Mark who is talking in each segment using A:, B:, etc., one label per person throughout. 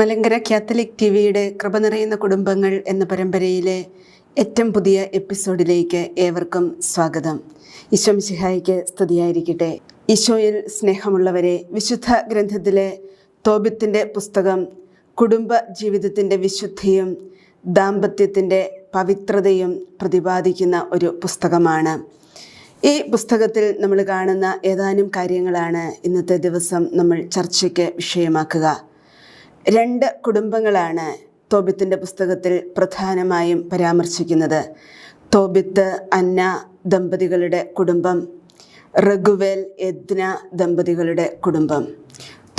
A: Malankara Catholic T വിയുടെ കൃപ നിറയുന്ന കുടുംബങ്ങൾ എന്ന പരമ്പരയിലെ ഏറ്റവും പുതിയ എപ്പിസോഡിലേക്ക് ഏവർക്കും സ്വാഗതം. ഈശോ മിശിഹായിക്ക് സ്തുതിയായിരിക്കട്ടെ. ഈശോയിൽ സ്നേഹമുള്ളവരെ വിശുദ്ധ ഗ്രന്ഥത്തിലെ തോബിത്തിന്റെ പുസ്തകം കുടുംബ ജീവിതത്തിന്റെ വിശുദ്ധിയും ദാമ്പത്യത്തിന്റെ പവിത്രതയും പ്രതിപാദിക്കുന്ന ഒരു പുസ്തകമാണ്. ഈ പുസ്തകത്തിൽ നമ്മൾ കാണുന്ന ഏതാനും കാര്യങ്ങളാണ് ഇന്നത്തെ ദിവസം നമ്മൾ ചർച്ചയ്ക്ക് വിഷയമാക്കുക. രണ്ട് കുടുംബങ്ങളാണ് തോബിത്തിന്റെ പുസ്തകത്തിൽ പ്രധാനമായും പരാമർശിക്കുന്നത്. തോബിത്ത് അന്ന ദമ്പതികളുടെ കുടുംബം റഘുവേൽ യജ്ഞ ദമ്പതികളുടെ കുടുംബം.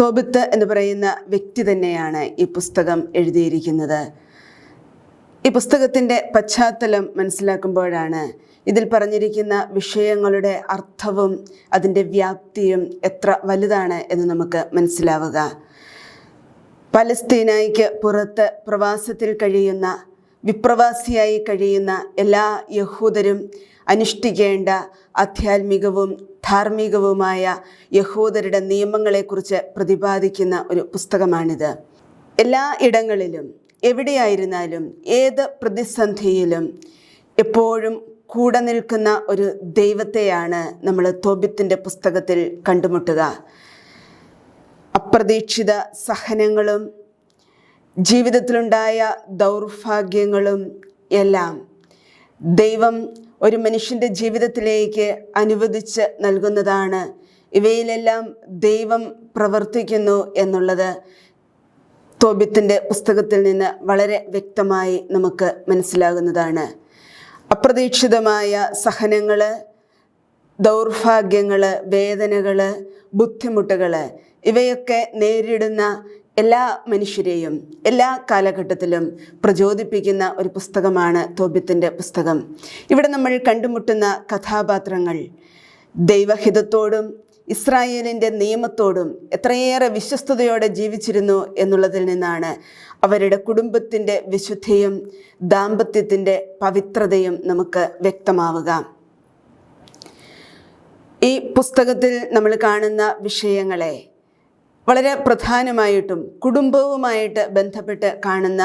A: തോബിത്ത് എന്ന് പറയുന്ന വ്യക്തി തന്നെയാണ് ഈ പുസ്തകം എഴുതിയിരിക്കുന്നത്. ഈ പുസ്തകത്തിന്റെ പശ്ചാത്തലം മനസ്സിലാക്കുമ്പോഴാണ് ഇതിൽ പറഞ്ഞിരിക്കുന്ന വിഷയങ്ങളുടെ അർത്ഥവും അതിന്റെ വ്യാപ്തിയും എത്ര വലുതാണ് എന്ന് നമുക്ക് മനസ്സിലാവുക. പലസ്തീനായിക്ക് പുറത്ത് പ്രവാസത്തിൽ കഴിയുന്ന വിപ്രവാസിയായി കഴിയുന്ന എല്ലാ യഹൂദരും അനുഷ്ഠിക്കേണ്ട ആധ്യാത്മികവും ധാർമ്മികവുമായ യഹൂദരുടെ നിയമങ്ങളെക്കുറിച്ച് പ്രതിപാദിക്കുന്ന ഒരു പുസ്തകമാണിത്. എല്ലാ ഇടങ്ങളിലും എവിടെയായിരുന്നാലും ഏത് പ്രതിസന്ധിയിലും എപ്പോഴും കൂടെ നിൽക്കുന്ന ഒരു ദൈവത്തെയാണ് നമ്മൾ തോബിത്തിന്റെ പുസ്തകത്തിൽ കണ്ടുമുട്ടുക. അപ്രതീക്ഷിത സഹനങ്ങളും ജീവിതത്തിലുണ്ടായ ദൗർഭാഗ്യങ്ങളും എല്ലാം ദൈവം ഒരു മനുഷ്യന്റെ ജീവിതത്തിലേക്ക് അനുവദിച്ച് നൽകുന്നതാണ്. ഇവയിലെല്ലാം ദൈവം പ്രവർത്തിക്കുന്നു എന്നുള്ളത് തോബിത്തിന്റെ പുസ്തകത്തിൽ നിന്ന് വളരെ വ്യക്തമായി നമുക്ക് മനസ്സിലാകുന്നതാണ്. അപ്രതീക്ഷിതമായ സഹനങ്ങൾ ദൗർഭാഗ്യങ്ങൾ വേദനകൾ ബുദ്ധിമുട്ടുകൾ ഇവയൊക്കെ നേരിടുന്ന എല്ലാ മനുഷ്യരെയും എല്ലാ കാലഘട്ടത്തിലും പ്രചോദിപ്പിക്കുന്ന ഒരു പുസ്തകമാണ് തോബ്യത്തിന്റെ പുസ്തകം. ഇവിടെ നമ്മൾ കണ്ടുമുട്ടുന്ന കഥാപാത്രങ്ങൾ ദൈവഹിതത്തോടും ഇസ്രായേലിന്റെ നിയമത്തോടും എത്രയേറെ വിശ്വസ്തയോടെ ജീവിച്ചിരുന്നു എന്നുള്ളതിൽ നിന്നാണ് അവരുടെ കുടുംബത്തിന്റെ വിശുദ്ധിയും ദാമ്പത്യത്തിന്റെ പവിത്രതയും നമുക്ക് വ്യക്തമാവുക. ഈ പുസ്തകത്തിൽ നമ്മൾ കാണുന്ന വിഷയങ്ങളെ വളരെ പ്രധാനമായിട്ടും കുടുംബവുമായിട്ട് ബന്ധപ്പെട്ട് കാണുന്ന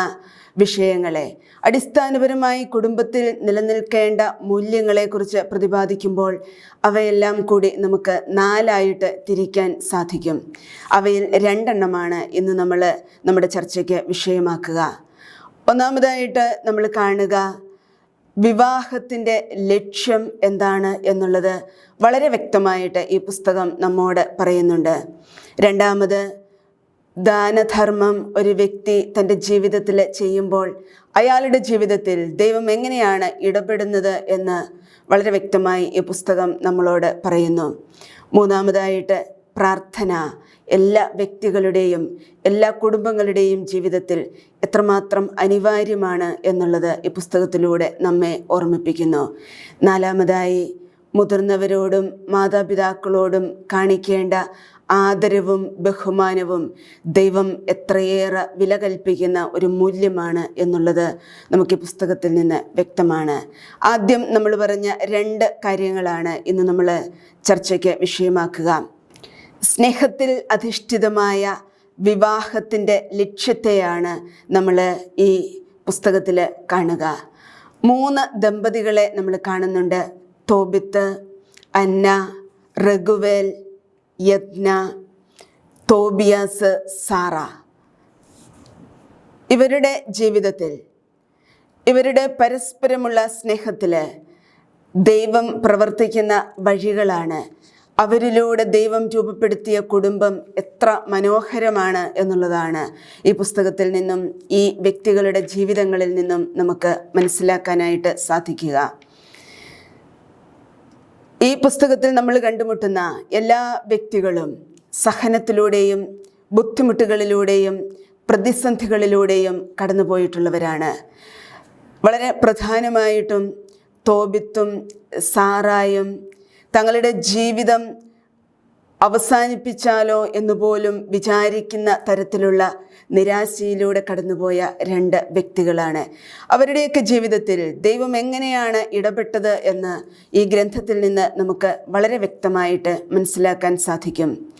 A: വിഷയങ്ങളെ. അടിസ്ഥാനപരമായി കുടുംബത്തിൽ നിലനിൽക്കേണ്ട മൂല്യങ്ങളെക്കുറിച്ച് പ്രതിപാദിക്കുമ്പോൾ അവയെല്ലാം കൂടി നമുക്ക് നാലായിട്ട് തിരിക്കാൻ സാധിക്കും. അവയിൽ രണ്ടെണ്ണമാണ് ഇന്ന് നമ്മൾ നമ്മുടെ ചർച്ചയ്ക്ക് വിഷയമാക്കുക. ഒന്നാമതായിട്ട് നമ്മൾ കാണുക വിവാഹത്തിന്റെ ലക്ഷ്യം എന്താണ് എന്നുള്ളത് വളരെ വ്യക്തമായിട്ട് ഈ പുസ്തകം നമ്മോട് പറയുന്നുണ്ട്. രണ്ടാമത് ദാനധർമ്മം ഒരു വ്യക്തി തന്റെ ജീവിതത്തിൽ ചെയ്യുമ്പോൾ അയാളുടെ ജീവിതത്തിൽ ദൈവം എങ്ങനെയാണ് ഇടപെടുന്നത് എന്ന് വളരെ വ്യക്തമായി ഈ പുസ്തകം നമ്മളോട് പറയുന്നു. മൂന്നാമതായിട്ട് പ്രാർത്ഥന. എല്ലാ വ്യക്തികളുടെയും എല്ലാ കുടുംബങ്ങളുടെയും ജീവിതത്തിൽ എത്രമാത്രം അനിവാര്യമാണ് എന്നുള്ളത് ഈ പുസ്തകത്തിലൂടെ നമ്മെ ഓർമ്മിപ്പിക്കുന്നു. നാലാമതായി മുതിർന്നവരോടും മാതാപിതാക്കളോടും കാണിക്കേണ്ട ആദരവും ബഹുമാനവും ദൈവം എത്രയേറെ വില കൽപ്പിക്കുന്ന ഒരു മൂല്യമാണ് എന്നുള്ളത് നമുക്ക് ഈ പുസ്തകത്തിൽ നിന്ന് വ്യക്തമാണ്. ആദ്യം നമ്മൾ പറഞ്ഞ രണ്ട് കാര്യങ്ങളാണ് ഇന്ന് നമ്മൾ ചർച്ചയ്ക്ക് വിഷയമാക്കുക. സ്നേഹത്തിൽ അധിഷ്ഠിതമായ വിവാഹത്തിന്റെ ലക്ഷ്യത്തെയാണ് നമ്മൾ ഈ പുസ്തകത്തിൽ കാണുക. മൂന്ന് ദമ്പതികളെ നമ്മൾ കാണുന്നുണ്ട്. തോബിത്ത് അന്ന റഘുവേൽ യജ്ഞ തോബിയാസ് സാറ. ഇവരുടെ ജീവിതത്തിൽ ഇവരുടെ പരസ്പരമുള്ള സ്നേഹത്തിൽ ദൈവം പ്രവർത്തിക്കുന്ന വഴികളാണ് അവരിലൂടെ ദൈവം രൂപപ്പെടുത്തിയ കുടുംബം എത്ര മനോഹരമാണ് എന്നുള്ളതാണ് ഈ പുസ്തകത്തിൽ നിന്നും ഈ വ്യക്തികളുടെ ജീവിതങ്ങളിൽ നിന്നും നമുക്ക് മനസ്സിലാക്കാനായിട്ട് സാധിക്കുക. ഈ പുസ്തകത്തിൽ നമ്മൾ കണ്ടുമുട്ടുന്ന എല്ലാ വ്യക്തികളും സഹനത്തിലൂടെയും ബുദ്ധിമുട്ടുകളിലൂടെയും പ്രതിസന്ധികളിലൂടെയും കടന്നുപോയിട്ടുള്ളവരാണ്. വളരെ പ്രധാനമായിട്ടും തോബിത്തും സാറായും തങ്ങളുടെ ജീവിതം അവസാനിപ്പിച്ചാലോ എന്നുപോലും വിചാരിക്കുന്ന തരത്തിലുള്ള നിരാശയിലൂടെ കടന്നുപോയ രണ്ട് വ്യക്തികളാണ്. അവരുടെയൊക്കെ ജീവിതത്തിൽ ദൈവം എങ്ങനെയാണ് ഇടപെട്ടത് എന്ന് ഈ ഗ്രന്ഥത്തിൽ നിന്ന് നമുക്ക് വളരെ വ്യക്തമായിട്ട് മനസ്സിലാക്കാൻ സാധിക്കും.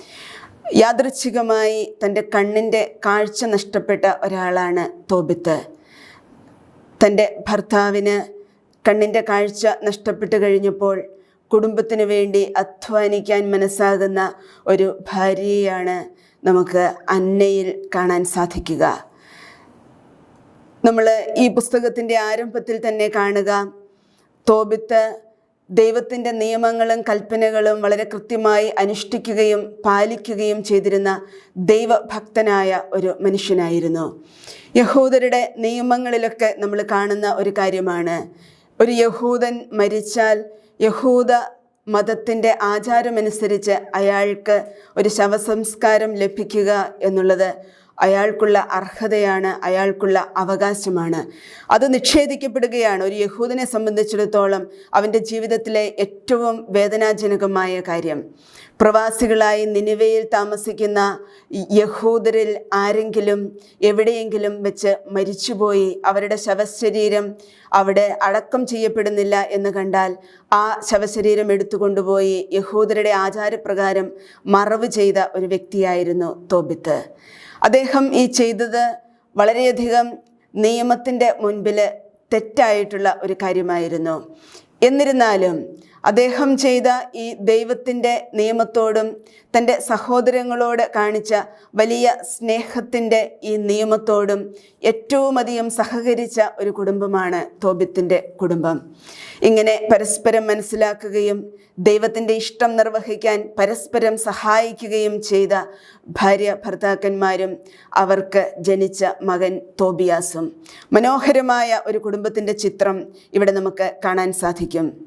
A: യാദൃച്ഛികമായി തന്റെ കണ്ണിന്റെ കാഴ്ച നഷ്ടപ്പെട്ട ഒരാളാണ് തോബിത്ത്. തന്റെ ഭർത്താവിന് കണ്ണിന്റെ കാഴ്ച നഷ്ടപ്പെട്ടു കഴിഞ്ഞപ്പോൾ കുടുംബത്തിന് വേണ്ടി അധ്വാനിക്കാൻ മനസ്സാകുന്ന ഒരു ഭാര്യയാണ് നമുക്ക് അന്നയിൽ കാണാൻ സാധിക്കുക. നമ്മൾ ഈ പുസ്തകത്തിന്റെ ആരംഭത്തിൽ തന്നെ കാണുക. തോബിത്ത് ദൈവത്തിന്റെ നിയമങ്ങളും കൽപ്പനകളും വളരെ കൃത്യമായി അനുഷ്ഠിക്കുകയും പാലിക്കുകയും ചെയ്തിരുന്ന ദൈവഭക്തനായ ഒരു മനുഷ്യനായിരുന്നു. യഹൂദരുടെ നിയമങ്ങളിലൊക്കെ നമ്മൾ കാണുന്ന ഒരു കാര്യമാണ്. ഒരു യഹൂദൻ മരിച്ചാൽ യഹൂദ മതത്തിന്റെ ആചാരമനുസരിച്ച് അയാൾക്ക് ഒരു ശവസംസ്കാരം ലഭിക്കുക എന്നുള്ളത് അയാൾക്കുള്ള അർഹതയാണ് അയാൾക്കുള്ള അവകാശമാണ്. അത് നിഷേധിക്കപ്പെടുകയാണ്. ഒരു യഹൂദനെ സംബന്ധിച്ചിടത്തോളം അവന്റെ ജീവിതത്തിലെ ഏറ്റവും വേദനാജനകമായ കാര്യം. പ്രവാസികളായി നിനിവയിൽ താമസിക്കുന്ന യഹൂദരിൽ ആരെങ്കിലും എവിടെയെങ്കിലും വെച്ച് മരിച്ചുപോയി അവരുടെ ശവശരീരം അവിടെ അടക്കം ചെയ്യപ്പെടുന്നില്ല എന്ന് കണ്ടാൽ ആ ശവശരീരം എടുത്തുകൊണ്ടുപോയി യഹൂദരുടെ ആചാരപ്രകാരം മറവ് ചെയ്ത ഒരു വ്യക്തിയായിരുന്നു തോബിത്ത്. അദ്ദേഹം ഈ ചെയ്തത് വളരെയധികം നിയമത്തിന്റെ മുൻപിൽ തെറ്റായിട്ടുള്ള ഒരു കാര്യമായിരുന്നു. എന്നിരുന്നാലും അദ്ദേഹം ചെയ്ത ഈ ദൈവത്തിന്റെ നിയമത്തോടും തന്റെ സഹോദരങ്ങളോട് കാണിച്ച വലിയ സ്നേഹത്തിന്റെ ഈ നിയമത്തോടും ഏറ്റവും അധികം സഹകരിച്ച ഒരു കുടുംബമാണ് തോബിത്തിന്റെ കുടുംബം. ഇങ്ങനെ പരസ്പരം മനസ്സിലാക്കുകയും ദൈവത്തിന്റെ ഇഷ്ടം നിർവഹിക്കാൻ പരസ്പരം സഹായിക്കുകയും ചെയ്ത ഭാര്യ ഭർത്താക്കന്മാരും അവർക്ക് ജനിച്ച മകൻ തോബിയാസും. മനോഹരമായ ഒരു കുടുംബത്തിന്റെ ചിത്രം ഇവിടെ നമുക്ക് കാണാൻ സാധിക്കും.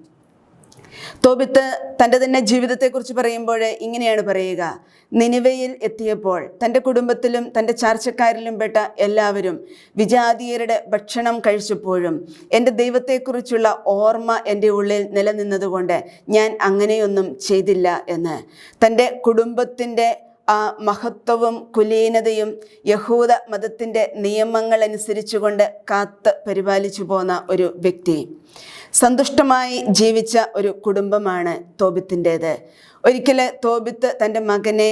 A: തോബിത്ത് തന്റെ തന്നെ ജീവിതത്തെക്കുറിച്ച് പറയുമ്പോൾ ഇങ്ങനെയാണ് പറയുക. നിനിവയിൽ എത്തിയപ്പോൾ തന്റെ കുടുംബത്തിലും തന്റെ ചാർച്ചക്കാരിലും പെട്ട എല്ലാവരും വിജാതീയരുടെ ഭക്ഷണം കഴിച്ചപ്പോഴും എന്റെ ദൈവത്തെക്കുറിച്ചുള്ള ഓർമ്മ എന്റെ ഉള്ളിൽ നിലനിന്നതുകൊണ്ട് ഞാൻ അങ്ങനെയൊന്നും ചെയ്തില്ല എന്ന്. തന്റെ കുടുംബത്തിന്റെ ആ മഹത്വവും കുലീനതയും യഹൂദ മതത്തിന്റെ നിയമങ്ങൾ അനുസരിച്ചുകൊണ്ട് കാത്ത് പരിപാലിച്ചു പോന്ന ഒരു വ്യക്തി. സന്തുഷ്ടമായി ജീവിച്ച ഒരു കുടുംബമാണ് തോബിത്തിന്റേത്. ഒരിക്കൽ തോബിത്ത് തന്റെ മകനെ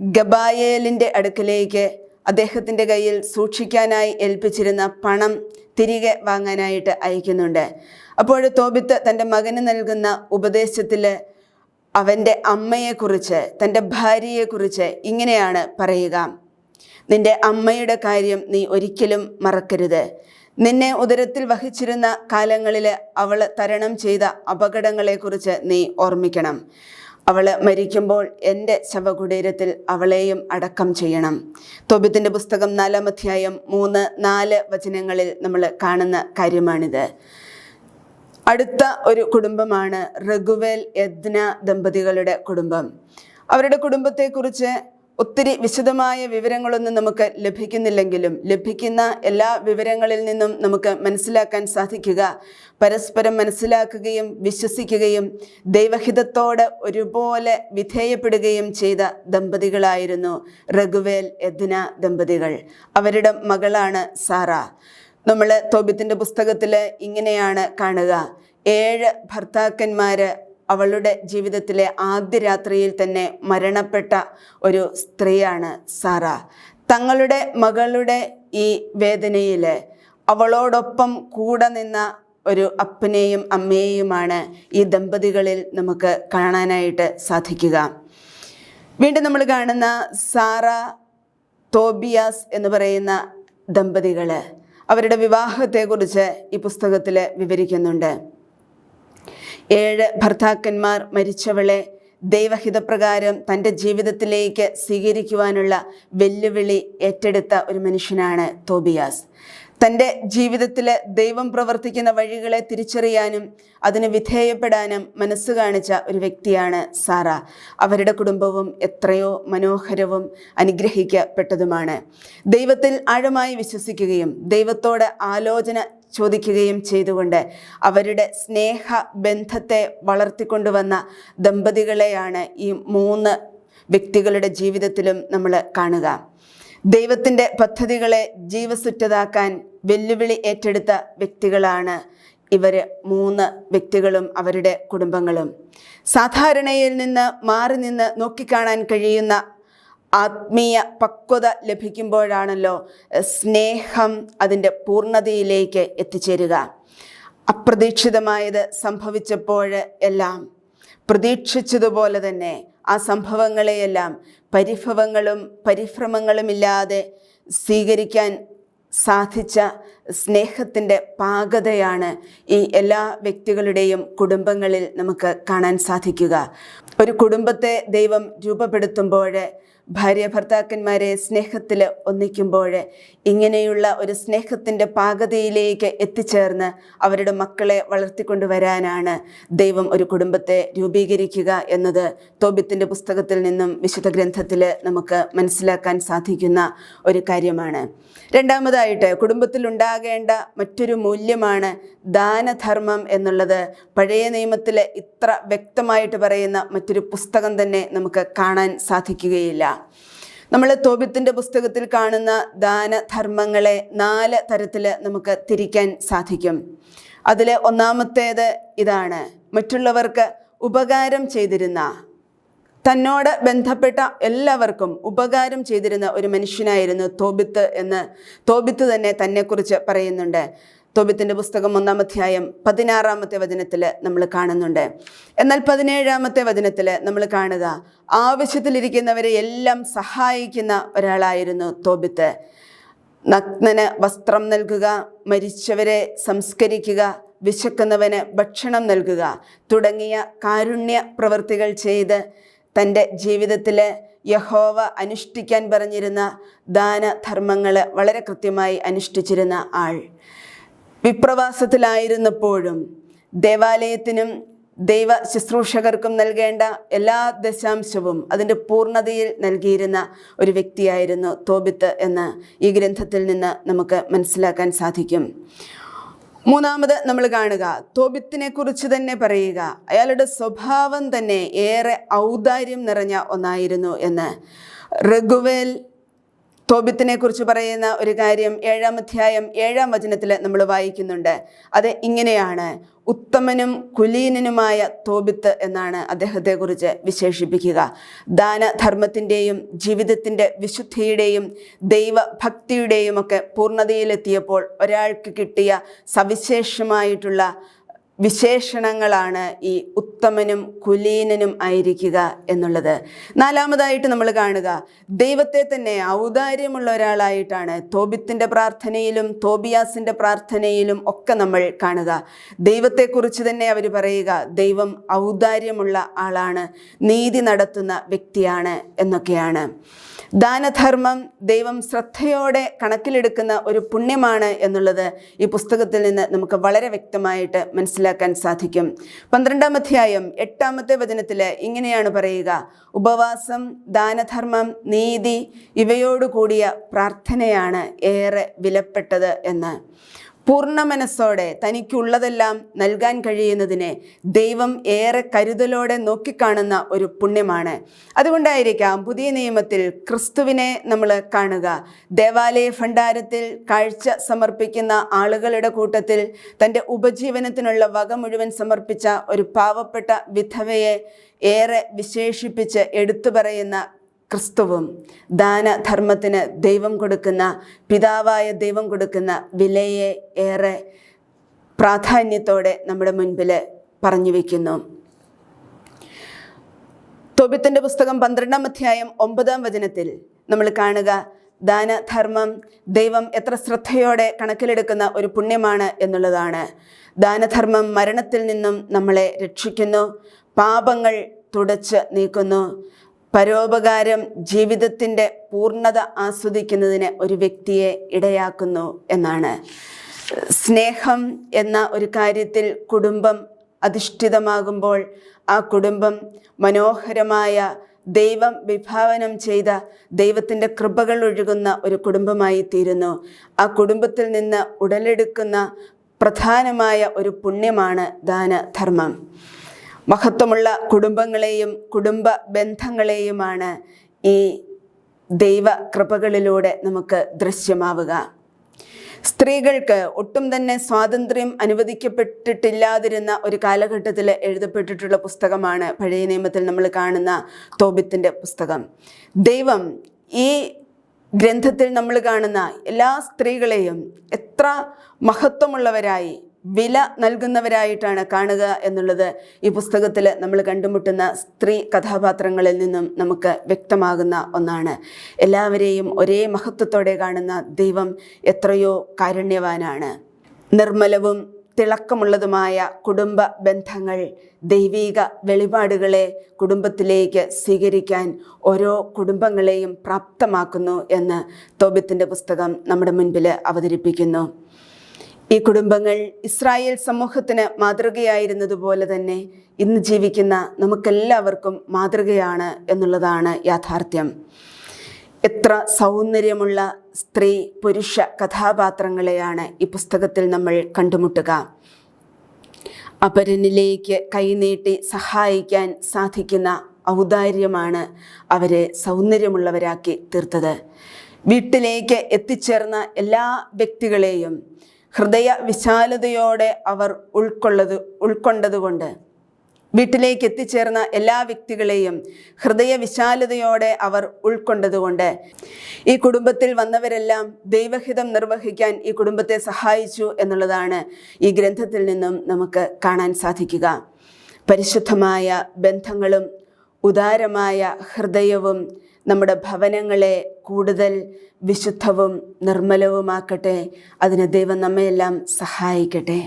A: ഗബായേലിന്റെ അടുക്കലേക്ക് അദ്ദേഹത്തിന്റെ കയ്യിൽ സൂക്ഷിക്കാനായി ഏൽപ്പിച്ചിരുന്ന പണം തിരികെ വാങ്ങാനായിട്ട് അയക്കുന്നുണ്ട്. അപ്പോൾ തോബിത്ത് തന്റെ മകന് നൽകുന്ന ഉപദേശത്തിൽ അവന്റെ അമ്മയെക്കുറിച്ച് തന്റെ ഭാര്യയെക്കുറിച്ച് ഇങ്ങനെയാണ് പറയുക. നിന്റെ അമ്മയുടെ കാര്യം നീ ഒരിക്കലും മറക്കരുത്. നിന്നെ ഉദരത്തിൽ വഹിച്ചിരുന്ന കാലങ്ങളിൽ അവൾ തരണം ചെയ്ത അപകടങ്ങളെക്കുറിച്ച് നീ ഓർമ്മിക്കണം. അവൾ മരിക്കുമ്പോൾ എന്റെ ശവകുടീരത്തിൽ അവളെയും അടക്കം ചെയ്യണം. തോബിത്തിന്റെ പുസ്തകം നാലാം അധ്യായം മൂന്ന് നാല് വചനങ്ങളിൽ നമ്മൾ കാണുന്ന കാര്യമാണിത്. അടുത്ത ഒരു കുടുംബമാണ് റഘുവേൽ യജ്ഞ ദമ്പതികളുടെ കുടുംബം. അവരുടെ കുടുംബത്തെക്കുറിച്ച് ഒത്തിരി വിശദമായ വിവരങ്ങളൊന്നും നമുക്ക് ലഭിക്കുന്നില്ലെങ്കിലും ലഭിക്കുന്ന എല്ലാ വിവരങ്ങളിൽ നിന്നും നമുക്ക് മനസ്സിലാക്കാൻ സാധിക്കുക. പരസ്പരം മനസ്സിലാക്കുകയും വിശ്വസിക്കുകയും ദൈവഹിതത്തോട് ഒരുപോലെ വിധേയപ്പെടുകയും ചെയ്ത ദമ്പതികളായിരുന്നു രഘുവേൽ യദ്ന ദമ്പതികൾ. അവരുടെ മകളാണ് സാറ. നമ്മൾ തോബിത്തിന്റെ പുസ്തകത്തിൽ ഇങ്ങനെയാണ് കാണുക. ഏഴ് ഭർത്താക്കന്മാർ അവളുടെ ജീവിതത്തിലെ ആദ്യ രാത്രിയിൽ തന്നെ മരണപ്പെട്ട ഒരു സ്ത്രീയാണ് സാറ. തങ്ങളുടെ മകളുടെ ഈ വേദനയിൽ അവളോടൊപ്പം കൂടെ നിന്ന ഒരു അപ്പനെയും അമ്മയെയുമാണ് ഈ ദമ്പതികളിൽ നമുക്ക് കാണാനായിട്ട് സാധിക്കുക. വീണ്ടും നമ്മൾ കാണുന്ന സാറ തോബിയാസ് എന്ന് പറയുന്ന ദമ്പതികൾ അവരുടെ വിവാഹത്തെക്കുറിച്ച് ഈ പുസ്തകത്തിൽ വിവരിക്കുന്നുണ്ട്. ഏഴ് ഭർത്താക്കന്മാർ മരിച്ചവളെ ദൈവഹിതപ്രകാരം തന്റെ ജീവിതത്തിലേക്ക് സ്വീകരിക്കുവാനുള്ള വെല്ലുവിളി ഏറ്റെടുത്ത ഒരു മനുഷ്യനാണ് തോബിയാസ്. തന്റെ ജീവിതത്തിൽ ദൈവം പ്രവർത്തിക്കുന്ന വഴികളെ തിരിച്ചറിയാനും അതിന് വിധേയപ്പെടാനും മനസ്സ് കാണിച്ച ഒരു വ്യക്തിയാണ് സാറ. അവരുടെ കുടുംബവും എത്രയോ മനോഹരവും അനുഗ്രഹിക്കപ്പെട്ടതുമാണ്. ദൈവത്തിൽ ആഴമായി വിശ്വസിക്കുകയും ദൈവത്തോട് ആലോചന ചോദിക്കുകയും ചെയ്തുകൊണ്ട് അവരുടെ സ്നേഹ ബന്ധത്തെ വളർത്തിക്കൊണ്ടുവന്ന ദമ്പതികളെയാണ് ഈ മൂന്ന് വ്യക്തികളുടെ ജീവിതത്തിലും നമ്മൾ കാണുക. ദൈവത്തിന്റെ പദ്ധതികളെ ജീവസുറ്റതാക്കാൻ വെല്ലുവിളി ഏറ്റെടുത്ത വ്യക്തികളാണ് ഇവർ മൂന്ന് വ്യക്തികളും അവരുടെ കുടുംബങ്ങളും. സാധാരണയിൽ നിന്ന് മാറി നിന്ന് നോക്കിക്കാണാൻ കഴിയുന്ന ആത്മീയ പക്വത ലഭിക്കുമ്പോഴാണല്ലോ സ്നേഹം അതിന്റെ പൂർണതയിലേക്ക് എത്തിച്ചേരുക. അപ്രതീക്ഷിതമായത് സംഭവിച്ചപ്പോൾ എല്ലാം പ്രതീക്ഷിച്ചതുപോലെ തന്നെ ആ സംഭവങ്ങളെയെല്ലാം പരിഭവങ്ങളും പരിഭ്രമങ്ങളുമില്ലാതെ സ്വീകരിക്കാൻ സാധിച്ച സ്നേഹത്തിന്റെ പാകതയാണ് ഈ എല്ലാ വ്യക്തികളുടെയും കുടുംബങ്ങളിൽ നമുക്ക് കാണാൻ സാധിക്കുക. ഒരു കുടുംബത്തെ ദൈവം രൂപപ്പെടുത്തുമ്പോൾ ഭാര്യ ഭർത്താക്കന്മാരെ സ്നേഹത്തിൽ ഒന്നിക്കുമ്പോൾ ഇങ്ങനെയുള്ള ഒരു സ്നേഹത്തിന്റെ പാകതയിലേക്ക് എത്തിച്ചേർന്ന് അവരുടെ മക്കളെ വളർത്തിക്കൊണ്ടുവരാനാണ് ദൈവം ഒരു കുടുംബത്തെ രൂപീകരിക്കുക എന്നത് തോബിത്തിന്റെ പുസ്തകത്തിൽ നിന്നും വിശുദ്ധ ഗ്രന്ഥത്തിൽ നമുക്ക് മനസ്സിലാക്കാൻ സാധിക്കുന്ന ഒരു കാര്യമാണ്. രണ്ടാമതായിട്ട് കുടുംബത്തിൽ ഉണ്ടാകേണ്ട മറ്റൊരു മൂല്യമാണ് ദാനധർമ്മം എന്നുള്ളത്. പഴയ നിയമത്തിൽ ഇത്ര വ്യക്തമായിട്ട് പറയുന്ന മറ്റൊരു പുസ്തകം തന്നെ നമുക്ക് കാണാൻ സാധിക്കുകയില്ല. നമ്മൾ തോബിത്തിന്റെ പുസ്തകത്തിൽ കാണുന്ന ദാനധർമ്മങ്ങളെ നാല് തരത്തിൽ നമുക്ക് തിരിക്കാൻ സാധിക്കും. അതിൽ ഒന്നാമത്തേത് ഇതാണ്. മറ്റുള്ളവർക്ക് ഉപകാരം ചെയ്തിരുന്ന തന്നോട് ബന്ധപ്പെട്ട എല്ലാവർക്കും ഉപകാരം ചെയ്തിരുന്ന ഒരു മനുഷ്യനായിരുന്നു തോബിത്ത് എന്ന് തോബിത്ത് തന്നെ തന്നെക്കുറിച്ച് പറയുന്നുണ്ട്. തോബിത്തിന്റെ പുസ്തകം ഒന്നാം അധ്യായം പതിനാറാമത്തെ വചനത്തിൽ നമ്മൾ കാണുന്നുണ്ട്. എന്നാൽ പതിനേഴാമത്തെ വചനത്തിൽ നമ്മൾ കാണുക ആവശ്യത്തിലിരിക്കുന്നവരെ എല്ലാം സഹായിക്കുന്ന ഒരാളായിരുന്നു തോബിത്ത്. നഗ്നന് വസ്ത്രം നൽകുക മരിച്ചവരെ സംസ്കരിക്കുക വിശക്കുന്നവന് ഭക്ഷണം നൽകുക തുടങ്ങിയ കാരുണ്യ പ്രവൃത്തികൾ ചെയ്ത് തന്റെ ജീവിതത്തിൽ യഹോവ അനുഷ്ഠിക്കാൻ പറഞ്ഞിരുന്ന ദാനധർമ്മങ്ങൾ വളരെ കൃത്യമായി അനുഷ്ഠിച്ചിരുന്ന ആൾ. വിപ്രവാസത്തിലായിരുന്നപ്പോഴും ദേവാലയത്തിനും ദൈവ ശുശ്രൂഷകർക്കും നൽകേണ്ട എല്ലാ ദശാംശവും അതിന്റെ പൂർണതയിൽ നൽകിയിരുന്ന ഒരു വ്യക്തിയായിരുന്നു തോബിത്ത് എന്ന് ഈ ഗ്രന്ഥത്തിൽ നിന്ന് നമുക്ക് മനസ്സിലാക്കാൻ സാധിക്കും. മൂന്നാമത് നമ്മൾ കാണുക. തോബിത്തിനെ കുറിച്ച് തന്നെ പറയുക. അയാളുടെ സ്വഭാവം തന്നെ ഏറെ ഔദാര്യം നിറഞ്ഞ ഒന്നായിരുന്നു എന്ന്. റഘുവേൽ തോബിത്തിനെ കുറിച്ച് പറയുന്ന ഒരു കാര്യം ഏഴാം അധ്യായം ഏഴാം വചനത്തിൽ നമ്മൾ വായിക്കുന്നുണ്ട്. അത് ഇങ്ങനെയാണ്. ഉത്തമനും കുലീനനുമായ തോബിത്ത് എന്നാണ് അദ്ദേഹത്തെക്കുറിച്ച് വിശേഷിപ്പിക്കുക. ദാനധർമ്മത്തിന്റെയും ജീവിതത്തിന്റെ വിശുദ്ധിയുടെയും ദൈവഭക്തിയുടെയും ഒക്കെ പൂർണതയിലെത്തിയപ്പോൾ ഒരാൾക്ക് കിട്ടിയ സവിശേഷമായിട്ടുള്ള വിശേഷണങ്ങളാണ് ഈ ഉത്തമനും കുലീനനും ആയിരിക്കുക എന്നുള്ളത്. നാലാമതായിട്ട് നമ്മൾ കാണുക ദൈവത്തെ തന്നെ ഔദാര്യമുള്ള ഒരാളായിട്ടാണ് തോബിത്തിന്റെ പ്രാർത്ഥനയിലും തോബിയാസിന്റെ പ്രാർത്ഥനയിലും ഒക്കെ നമ്മൾ കാണുക. ദൈവത്തെക്കുറിച്ച് തന്നെ അവർ പറയുക ദൈവം ഔദാര്യമുള്ള ആളാണ് നീതി നടത്തുന്ന വ്യക്തിയാണ് എന്നൊക്കെയാണ്. ദാനധർമ്മം ദൈവം ശ്രദ്ധയോടെ കണക്കിലെടുക്കുന്ന ഒരു പുണ്യമാണ് എന്നുള്ളത് ഈ പുസ്തകത്തിൽ നിന്ന് നമുക്ക് വളരെ വ്യക്തമായിട്ട് മനസ്സിലാക്കാൻ സാധിക്കും. പന്ത്രണ്ടാം അധ്യായം എട്ടാമത്തെ വചനത്തിൽ ഇങ്ങനെയാണ് പറയുക. ഉപവാസം ദാനധർമ്മം നീതി ഇവയോടുകൂടിയ പ്രാർത്ഥനയാണ് ഏറെ വിലപ്പെട്ടത് എന്ന്. പൂർണ മനസ്സോടെ തനിക്കുള്ളതെല്ലാം നൽകാൻ കഴിയുന്നതിനെ ദൈവം ഏറെ കരുതലോടെ നോക്കിക്കാണുന്ന ഒരു പുണ്യമാണ്. അതുകൊണ്ടായിരിക്കാം പുതിയ നിയമത്തിൽ ക്രിസ്തുവിനെ നമ്മൾ കാണുക. ദേവാലയ ഭണ്ഡാരത്തിൽ കാഴ്ച സമർപ്പിക്കുന്ന ആളുകളുടെ കൂട്ടത്തിൽ തന്റെ ഉപജീവനത്തിനുള്ള വക മുഴുവൻ സമർപ്പിച്ച ഒരു പാവപ്പെട്ട വിധവയെ ഏറെ വിശേഷിപ്പിച്ച് എടുത്തു പറയുന്ന ക്രിസ്തുവും ദാനധർമ്മത്തിന് ദൈവം കൊടുക്കുന്ന പിതാവായ ദൈവം കൊടുക്കുന്ന വിലയെ ഏറെ പ്രാധാന്യത്തോടെ നമ്മുടെ മുൻപിൽ പറഞ്ഞു വയ്ക്കുന്നു തോബിത്തിന്റെ പുസ്തകം പന്ത്രണ്ടാം അധ്യായം ഒമ്പതാം വചനത്തിൽ നമ്മൾ കാണുക ദാനധർമ്മം ദൈവം എത്ര ശ്രദ്ധയോടെ കണക്കിലെടുക്കുന്ന ഒരു പുണ്യമാണ് എന്നുള്ളതാണ്. ദാനധർമ്മം മരണത്തിൽ നിന്നും നമ്മളെ രക്ഷിക്കുന്നു പാപങ്ങൾ തുടച്ച് നീക്കുന്നു. പരോപകാരം ജീവിതത്തിന്റെ പൂർണത ആസ്വദിക്കുന്നതിന് ഒരു വ്യക്തിയെ ഇടയാക്കുന്നു എന്നാണ്. സ്നേഹം എന്ന ഒരു കാര്യത്തിൽ കുടുംബം അധിഷ്ഠിതമാകുമ്പോൾ ആ കുടുംബം മനോഹരമായ ദൈവം വിഭാവനം ചെയ്ത ദൈവത്തിന്റെ കൃപകൾ ഒഴുകുന്ന ഒരു കുടുംബമായി തീരുന്നു. ആ കുടുംബത്തിൽ നിന്ന് ഉടലെടുക്കുന്ന പ്രധാനമായ ഒരു പുണ്യമാണ് ദാനധർമ്മം. മഹത്വമുള്ള കുടുംബങ്ങളെയും കുടുംബ ബന്ധങ്ങളെയുമാണ് ഈ ദൈവ കൃപകളിലൂടെ നമുക്ക് ദൃശ്യമാവുക. സ്ത്രീകൾക്ക് ഒട്ടും തന്നെ സ്വാതന്ത്ര്യം അനുവദിക്കപ്പെട്ടിട്ടില്ലാതിരുന്ന ഒരു കാലഘട്ടത്തിൽ എഴുതപ്പെട്ടിട്ടുള്ള പുസ്തകമാണ് പഴയ നിയമത്തിൽ നമ്മൾ കാണുന്ന തോബിത്തിന്റെ പുസ്തകം. ദൈവം ഈ ഗ്രന്ഥത്തിൽ നമ്മൾ കാണുന്ന എല്ലാ സ്ത്രീകളെയും എത്ര മഹത്വമുള്ളവരായി വില നൽകുന്നവരായിട്ടാണ് കാണുക എന്നുള്ളത് ഈ പുസ്തകത്തിൽ നമ്മൾ കണ്ടുമുട്ടുന്ന സ്ത്രീ കഥാപാത്രങ്ങളിൽ നിന്നും നമുക്ക് വ്യക്തമാകുന്ന ഒന്നാണ്. എല്ലാവരെയും ഒരേ മഹത്വത്തോടെ കാണുന്ന ദൈവം എത്രയോ കാരുണ്യവാനാണ്. നിർമ്മലവും തിളക്കമുള്ളതുമായ കുടുംബ ബന്ധങ്ങൾ ദൈവീക വെളിപാടുകളെ കുടുംബത്തിലേക്ക് സ്വീകരിക്കാൻ ഓരോ കുടുംബങ്ങളെയും പ്രാപ്തമാക്കുന്നു എന്ന് തോബിത്തിന്റെ പുസ്തകം നമ്മുടെ മുൻപിൽ അവതരിപ്പിക്കുന്നു. ഈ കുടുംബങ്ങൾ ഇസ്രായേൽ സമൂഹത്തിന് മാതൃകയായിരുന്നതുപോലെ തന്നെ ഇന്ന് ജീവിക്കുന്ന നമുക്കെല്ലാവർക്കും മാതൃകയാണ് എന്നുള്ളതാണ് യാഥാർത്ഥ്യം. എത്ര സൗന്ദര്യമുള്ള സ്ത്രീ പുരുഷ കഥാപാത്രങ്ങളെയാണ് ഈ പുസ്തകത്തിൽ നമ്മൾ കണ്ടുമുട്ടുക. അപരനിലേക്ക് കൈനീട്ടി സഹായിക്കാൻ സാധിക്കുന്ന ഔദാര്യമാണ് അവരെ സൗന്ദര്യമുള്ളവരാക്കി തീർത്തത്. വീട്ടിലേക്ക് എത്തിച്ചേർന്ന എല്ലാ വ്യക്തികളെയും ഹൃദയ വിശാലതയോടെ അവർ ഉൾക്കൊള്ളത് ഉൾക്കൊണ്ടതുകൊണ്ട്. വീട്ടിലേക്ക് എത്തിച്ചേർന്ന എല്ലാ വ്യക്തികളെയും ഹൃദയ വിശാലതയോടെ അവർ ഉൾക്കൊണ്ടതുകൊണ്ട്. ഈ കുടുംബത്തിൽ വന്നവരെല്ലാം ദൈവഹിതം നിർവഹിക്കാൻ ഈ കുടുംബത്തെ സഹായിച്ചു എന്നുള്ളതാണ് ഈ ഗ്രന്ഥത്തിൽ നിന്നും നമുക്ക് കാണാൻ സാധിക്കുക. പരിശുദ്ധമായ ബന്ധങ്ങളും ഉദാരമായ ഹൃദയവും നമ്മുടെ ഭവനങ്ങളെ കൂടുതൽ വിശുദ്ധവും നിർമ്മലവുമാക്കട്ടെ. അതിന് ദൈവം നമ്മയെല്ലാം സഹായിക്കട്ടെ.